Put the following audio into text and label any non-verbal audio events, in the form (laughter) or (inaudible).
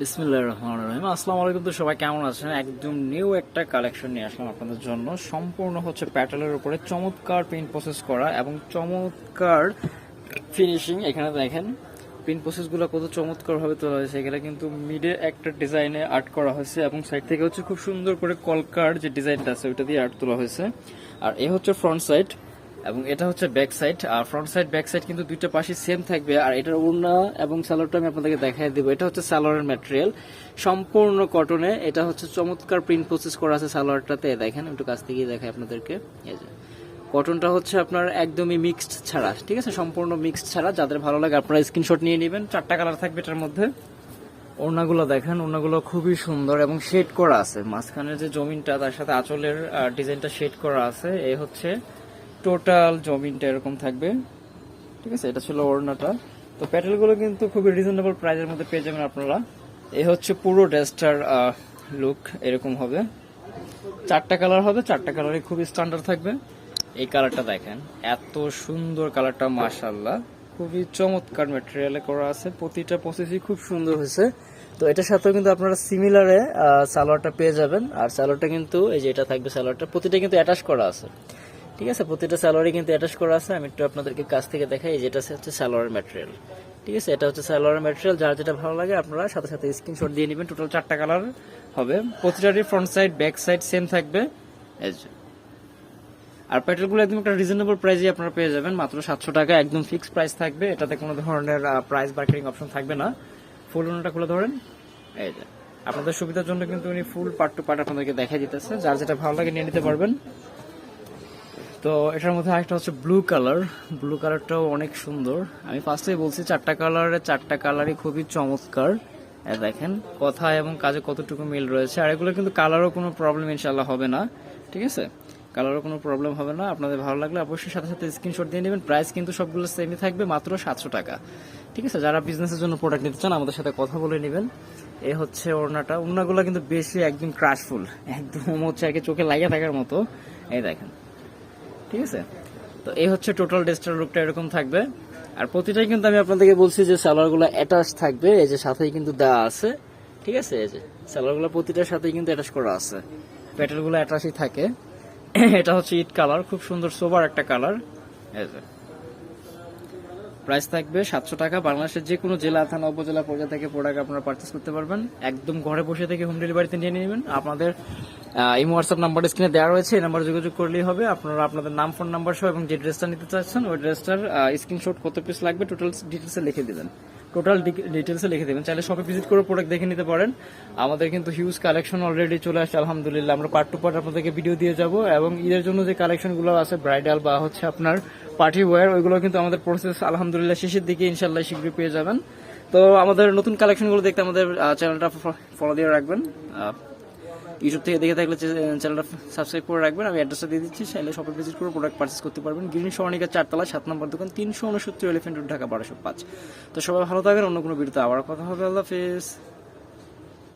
বিসমিল্লাহির রহমানির রহিম। আসসালামু আলাইকুম তো সবাই, কেমন আছেন? একদম নিউ একটা কালেকশন নিয়ে আসলাম আপনাদের জন্য। সম্পূর্ণ হচ্ছে প্যাটেলের উপরে চমৎকার প্রিন্ট প্রসেস করা এবং চমৎকার ফিনিশিং এখানে দেখেন প্রিন্ট প্রসেসগুলো কত চমৎকার ভাবে তোলা হয়েছে। এখানে কিন্তু মিডে একটা ডিজাইনে আর্ট করা হয়েছে এবং সাইড থেকে হচ্ছে খুব সুন্দর করে কলকার যে ডিজাইনটা আছে, ওইটা দিয়ে আর্ট তোলা হয়েছে। আর এ হচ্ছে ফ্রন্ট সাইড এবং এটা হচ্ছে ব্যাক সাইড আর ফ্রন্ট সাইড ব্যাক সাইড কিন্তু দুইটা পাশে সেম থাকবে। আর এটার ওড়না এবং স্যালোয়ারটা আমি আপনাদেরকে দেখাই দেবো। এটা হচ্ছে স্যালোয়ারের ম্যাটেরিয়াল সম্পূর্ণ কটনে এটা হচ্ছে চমৎকার প্রিন্ট প্রসেস করা আছে সালোয়ারটাতে। দেখেন, একটু কাছ থেকেই দেখাই আপনাদেরকে। এই যে কটনটা হচ্ছে আপনার একদমই মিক্সড ছাড়া, ঠিক আছে? সম্পূর্ণ মিক্সড ছাড়া। যাদের ভালো লাগে আপনারা স্ক্রিনশট নিয়ে নেবেন। চারটা কালার থাকবে এটার মধ্যে। ওড়নাগুলো দেখেন, ওড়নাগুলো খুবই সুন্দর এবং শেড করা আছে। মাঝখানের যে জমিনটা, তার সাথে আঁচলের ডিজাইনটা শেড করা আছে। এই হচ্ছে টোটাল জমিনটা এরকম থাকবে। ঠিক আছে? এটা ছিল ওড়নাটা। তো প্যাটেলগুলো কিন্তু খুবই রিজনেবল প্রাইসের মধ্যে পেয়ে যাবেন আপনারা। এই হচ্ছে পুরো ড্রেসটার লুক এরকম হবে। চারটা কালার হবে। চারটা কালারই খুবই স্ট্যান্ডার্ড থাকবে। এই কালারটা দেখেন। এত সুন্দর কালারটা মাশাল্লাহ খুবই চমৎকার ম্যাটেরিয়ালে করা আছে। প্রতিটা প্রসেসই খুব সুন্দর হয়েছে। তো এটার সাথেও কিন্তু আপনারা সিমিলারে সালোয়ারটা পেয়ে যাবেন। আর সালোয়ারটা কিন্তু, এই যে এটা থাকবে সালোয়ারটা, প্রতিটা কিন্তু অ্যাটাচ করা আছে। ঠিক আছে, প্রতিটা সালোয়ারই কিন্তু অ্যাটাচ করা আছে। আমি একটু আপনাদেরকে কাছ থেকে দেখাই যেটা হচ্ছে সালোয়ারের ম্যাটেরিয়াল ঠিক আছে, এটা হচ্ছে সালোয়ারের ম্যাটেরিয়াল যার যেটা ভালো লাগে আপনারা সাথে সাথে স্ক্রিনশট দিয়ে নেবেন। টোটাল চারটা কালার হবে। প্রতিটারই front side back side same থাকবে। আর পেট্রোলগুলো একদম একটা রিজনেবল প্রাইসে আপনারা পেয়ে যাবেন। মাত্র সাতশো টাকা, একদম ফিক্সড প্রাইস থাকবে। এটাতে কোনো ধরনের প্রাইস বার্গেনিং অপশন থাকবে না। ফুল ওনাটা খুলে ধরেন। এই আপনাদের সুবিধার জন্য কিন্তু উনি ফুল পার্ট টু পার্ট আপনাদেরকে দেখা দিতেছে। যার যেটা ভালো লাগে নিয়ে নিতে পারবেন। তো এটার মধ্যে আরেকটা হচ্ছে ব্লু কালার ব্লু কালারটাও অনেক সুন্দর। আমি ফার্স্টেই বলছি চারটা কালারের চারটা কালারই খুবই চমৎকার। দেখেন, কথা এবং কাজে কতটুকু মিল রয়েছে। আর এগুলো কিন্তু কালারও কোনো প্রবলেম ইনশাল্লাহ হবে না। ঠিক আছে? কালারও কোনো প্রবলেম হবে না। আপনাদের ভালো লাগলে অবশ্যই সাথে সাথে স্ক্রিনশট দিয়ে নেবেন। প্রাইস কিন্তু সবগুলো সেমই থাকবে, মাত্র সাতশো টাকা। ঠিক আছে? যারা বিজনেসের জন্য প্রোডাক্ট নিতে চান, আমাদের সাথে কথা বলে নেবেন। এ হচ্ছে ওড়নাটা। ওড়নাগুলো কিন্তু বেশি একদম ক্রাশফুল একদম হচ্ছে আর চোখে লাগিয়ে থাকার মতো। এই দেখেন। ঠিক আছে? তো এই হচ্ছে টোটাল ডেস্টার রুকটা এরকম থাকবে। আর প্রতিটাই কিন্তু আমি আপনাদেরকে বলছি যে সালোয়ারগুলো অ্যাটাচ থাকবে, এই যে সাথেই কিন্তু দেওয়া আছে। ঠিক আছে? এই যে সালোয়ারগুলো প্রতিটার সাথেই কিন্তু অ্যাটাচ করা আছে। প্যাটেলগুলো অ্যাটাচই থাকে। (clears throat) এটা হচ্ছে ইট কালার খুব সুন্দর সোবার একটা কালার এই যে। প্রাইস থাকবে সাতশো টাকা। বাংলাদেশের যে কোনো জেলা, থানা, উপজেলা পর্যায়ে থেকে প্রোডাক্ট আপনারা পার্চেস করতে পারবেন। একদম ঘরে বসে থেকে হোম ডেলিভারিতে নিয়ে নেবেন। আপনাদের এই হোয়াটসঅ্যাপ নাম্বার স্ক্রিনে দেওয়া রয়েছে, এই নাম্বার যোগাযোগ করলেই হবে। আপনারা আপনাদের নাম ফোন নাম্বার সহ এবং যে ড্রেসটা নিতে চাচ্ছেন, ওই ড্রেসটার স্ক্রিনশট কত পিস লাগবে টোটাল ডিটেলসে লিখে দিবেন। টোটাল ডিটেলসে লিখে দেবেন। চাইলে শপে ভিজিট করে প্রোডাক্ট দেখে নিতে পারেন। আমাদের কিন্তু হিউজ কালেকশন অলরেডি চলে আসছে, আলহামদুলিল্লাহ। আমরা পার্ট টু পার্ট আপনাদেরকে ভিডিও দিয়ে যাব এবং ঈদের জন্য যে কালেকশনগুলো আছে ব্রাইডাল বা হচ্ছে আপনার পার্টি ওয়্যার ওইগুলো কিন্তু আমাদের প্রসেস আলহামদুলিল্লাহ শেষের দিকে ইনশাল্লাহ শীঘ্রই পেয়ে যাবেন। তো আমাদের নতুন কালেকশনগুলো দেখতে আমাদের চ্যানেলটা ফলো দিয়ে রাখবেন। ইউটিউব থেকে দেখে থাকলে চ্যানেলটা সাবস্ক্রাইব করে রাখবেন। আমি অ্যাড্রেসটা দিয়ে দিচ্ছি, চাইলে শপে ভিজিট করে প্রোডাক্ট পার্চেস করতে পারবেন। গ্রিন সরণিকা চারতলা, সাত নম্বর দোকান, তিনশো উনসত্তর এলিফেন্ট রোড ঢাকা বারোশো পাঁচ। তো সবাই ভালো থাকবেন, অন্য কোনো ভিডিওতে আবার কথা হবে। আল্লাহ হাফিজ।